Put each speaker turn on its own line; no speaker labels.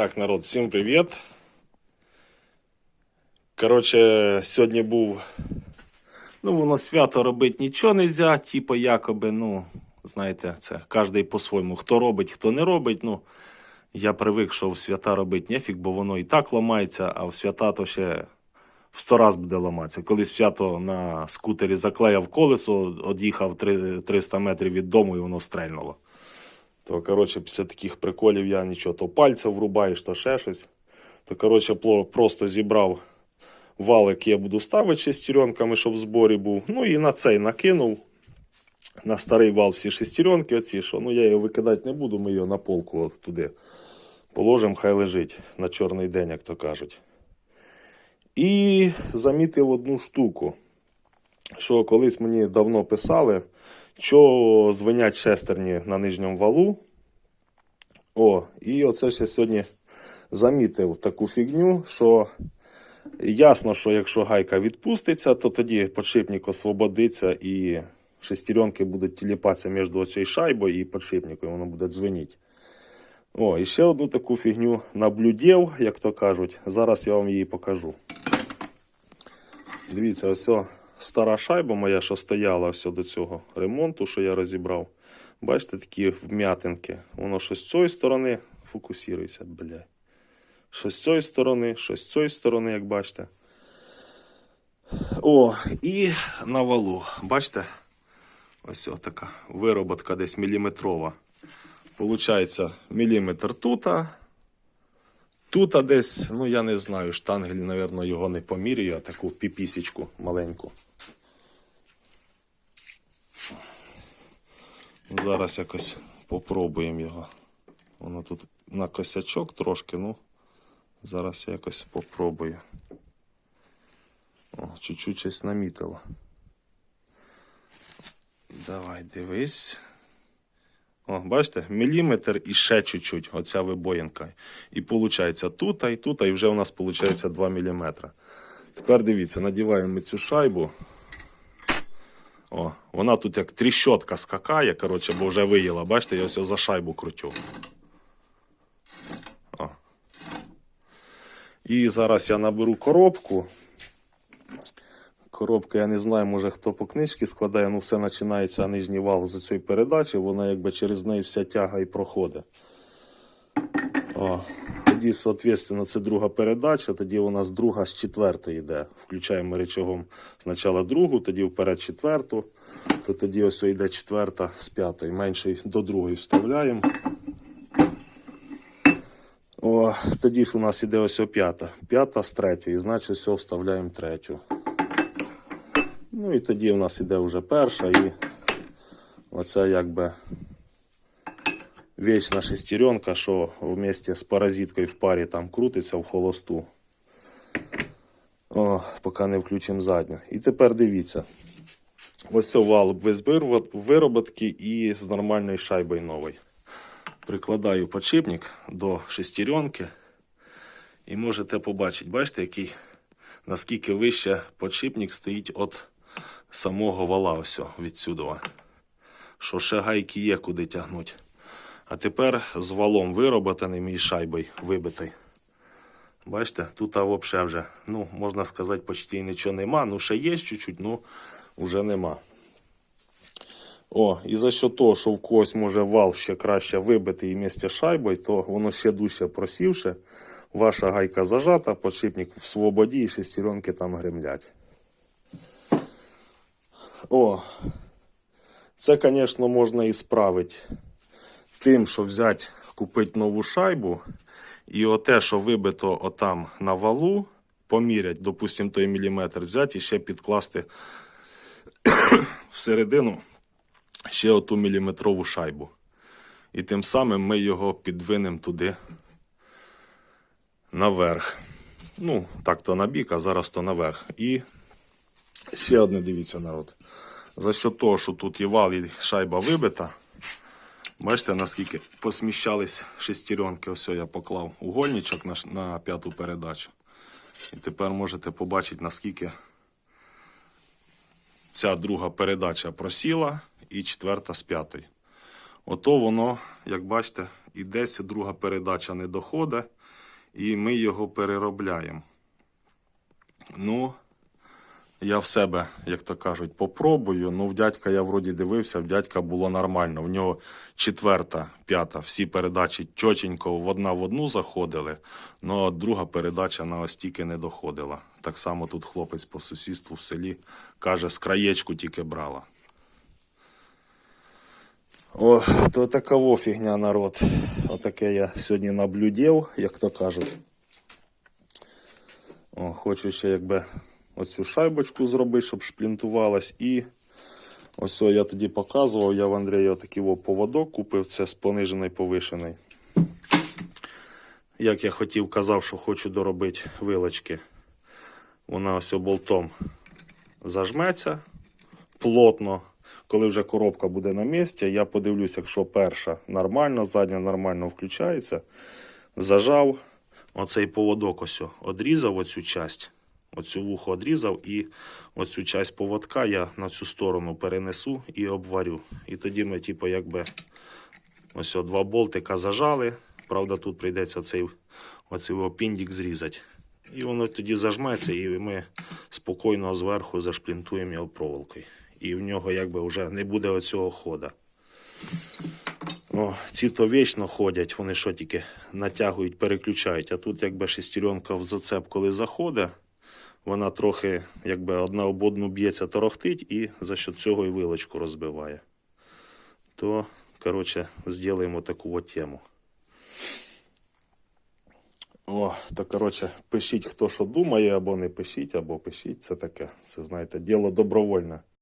Так, народ, всім привіт. Коротше, сьогодні був. Ну, воно свято робити нічого не можна, типу, якоби, ну, знаєте, це кожен по-своєму. Хто робить, хто не робить. Ну, я привик, що в свята робити нефіг, бо воно і так ламається, а в свята то ще в сто раз буде ламатися. Коли свято на скутері заклеяв колесо, од'їхав 300 метрів від дому і воно стрельнуло. То, коротше, після таких приколів я нічого, то пальця врубаєш, то ще щось. То, коротше, просто зібрав валик, я буду ставити шестеренками, щоб в зборі був. Ну і на цей накинув. На старий вал всі шестеренки, оці, що ну я його викидати не буду, ми його на полку туди положимо, хай лежить на чорний день, як то кажуть. І замітив одну штуку, що колись мені давно писали, що звенять шестерні на нижньому валу. О, і оце ще сьогодні замітив таку фігню, що ясно, що якщо гайка відпуститься, то тоді подшипник освободиться і шестеренки будуть тіліпатися між цією шайбою і подшипником, воно буде дзвеніти. О, і ще одну таку фігню наблюдів, як то кажуть. Зараз я вам її покажу. Дивіться, ось о, стара шайба моя, що стояла ось до цього ремонту, що я розібрав. Бачите, такі вм'ятинки. Воно що з цієї сторони фокусується, блядь. Що з цієї сторони, що з цієї сторони, як бачите. О, і на валу. Бачите? Ось така вироботка десь міліметрова. Получається, міліметр тута. Тут десь, ну я не знаю, штангель, мабуть, його не помірюю, а таку піпісечку маленьку. Зараз якось попробуємо його. Воно тут на косячок трошки, ну зараз я якось попробую. О, чуть-чуть щось намітило. Давай, дивись. О, бачите, міліметр і ще чуть-чуть, оця вибоїнка. І виходить тут, і тут, і вже у нас виходить 2 мм. Тепер дивіться, надіваємо ми цю шайбу. О, вона тут як тріщотка скакає, коротше, бо вже виїла. Бачите, я ось за шайбу крутю. О. І зараз я наберу коробку. Коробка, я не знаю, може хто по книжці складає, ну все починається нижній вал з цієї передачі, вона якби через неї вся тяга і проходить. О, тоді, соответственно, це друга передача, тоді у нас друга з четвертої йде. Включаємо речагом спочатку другу, тоді вперед четверту, то тоді ось йде четверта з п'ятої. Менший до другої вставляємо. О, тоді ж у нас іде ось п'ята. П'ята з третьої, значить все вставляємо третю. Ну і тоді в нас іде вже перша і оця якби вічна шестеренка, що вместе з паразиткою в парі там крутиться в холосту. О, поки не включимо задню. І тепер дивіться. Ось це вал без вироб- вироботки і з нормальною шайбою новою. Прикладаю подшипник до шестеренки. І можете побачити, бачите, який наскільки вище подшипник стоїть від самого вала ось відсюди. Що ще гайки є куди тягнути. А тепер з валом вироботаним і шайбою вибитий. Бачите, тут а, взагалі вже, ну, можна сказати, почти нічого нема. Ну, ще є чуть-чуть, ну вже нема. О, і за що того, що в когось може вал ще краще вибитий і місце шайбою, то воно ще дужче просівше. Ваша гайка зажата, подшипник в свободі і шестеренки там гремлять. О, це, звісно, можна і справити тим, що взяти, купити нову шайбу, і оте, що вибито отам на валу, помірять, допустимо, той міліметр, взяти і ще підкласти всередину ще оту міліметрову шайбу. І тим самим ми його підвинемо туди наверх. Ну, так то на бік, а зараз то наверх. І ще одне дивіться, народ. За що того, що тут і вал, і шайба вибита. Бачите, наскільки посміщались шестеренки. Ось я поклав угольничок на, на п'яту передачу. І тепер можете побачити, наскільки ця друга передача просіла і четверта з п'ятої. Ото воно, як бачите, і десь друга передача не доходить, і ми його переробляємо. Ну, я в себе, як то кажуть, попробую. Ну, в дядька я вроді дивився, в дядька було нормально. В нього четверта, п'ята, всі передачі чотенько в одна в одну заходили, але друга передача на ось не доходила. Так само тут хлопець по сусідству в селі каже, з краєчку тільки брала. О, то такова фігня, народ. Отаке я сьогодні наблюдів, як то кажуть. О, хочу ще якби оцю шайбочку зробити, щоб шплінтувалась. І ось я тоді показував, я в Андрія такий поводок купив, це з понижений повишений. Як я хотів, казав, що хочу доробити вилочки. Вона ось болтом зажметься плотно. Коли вже коробка буде на місці, я подивлюся, якщо перша нормально, задня нормально включається. Зажав оцей поводок ось одрізав оцю часть, оцю вухо одрізав і оцю часть поводка я на цю сторону перенесу і обварю. І тоді ми, типу, якби ось два болтика зажали. Правда, тут прийдеться оцей, оцей опіндік зрізати. І воно тоді зажметься, і ми спокійно зверху зашплінтуємо його проволокою. І в нього якби вже не буде оцього хода. О, ці то вічно ходять, вони що тільки натягують, переключають. А тут якби шестеренка в зацеп, коли заходить, вона трохи якби одна об одну б'ється, торохтить і за що цього і вилочку розбиває. То, коротше, зробимо таку от тему. О, то коротше, пишіть, хто що думає, або не пишіть, або пишіть. Це таке. Це знаєте, діло добровольне.